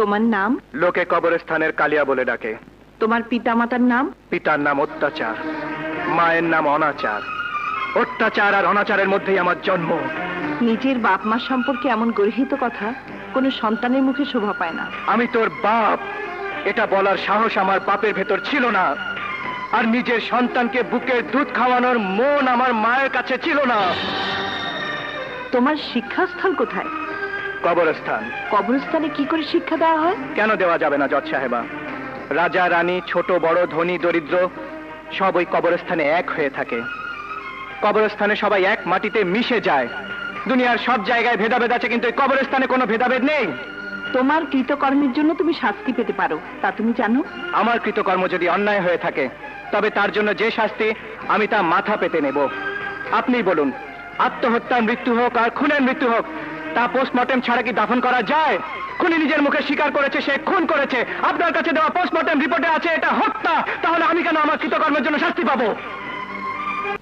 তোমার নাম? লোকে কবরস্থানের কালিয়া বলে ডাকে। তোমার পিতামাতার নাম? পিতার নাম অত্যাচার মায়ের নাম অনাচার। অত্যাচার আর অনাচারের মধ্যেই আমার জন্ম। নিজের বাপ মা সম্পর্কে এমন গর্হিত কথা কোনো সন্তানের মুখে শোভা পায় না। আমি তোর বাপ। এটা বলার সাহস আমার বাপের ভেতর ছিল না। আর নিজের সন্তানকে বুকের দুধ খাওয়ানোর মন আমার মায়ের কাছে ছিল না। তোমার শিক্ষাস্থল কোথায়? কবরস্থান। কবরস্থানে কি করে শিক্ষা দেওয়া হয়? কেন দেওয়া যাবে না জজ সাহেবা? রাজা রানী ছোট বড় ধনী দরিদ্র সব ওই কবরস্থানে এক হয়ে থাকে। কবরস্থানে সবাই এক মাটিতে মিশে যায়। দুনিয়ার সব জায়গায় ভেদাভেদ আছে কিন্তু এই কবরস্থানে কোনো ভেদাভেদ নেই। তোমার কৃতকর্মের জন্য তুমি শাস্তি পেতে পারো তা তুমি জানো? আমার কৃতকর্ম যদি অন্যায় হয়ে থাকে তবে তার জন্য যে শাস্তি আমি তা মাথা পেতে নেব। আপনি বলুন আত্মহত্যার মৃত্যু হোক আর খুনের মৃত্যু হোক তা পোস্টমর্টেম ছাড়া কি দাফন করা যায়? খুনি নিজের মুখে স্বীকার করেছে, সে খুন করেছে। আপনার কাছে দেওয়া পোস্টমর্টেম রিপোর্টে আছে, এটা হত্যা। তাহলে আমি কেন আমার কৃতকর্মের জন্য শাস্তি পাবো?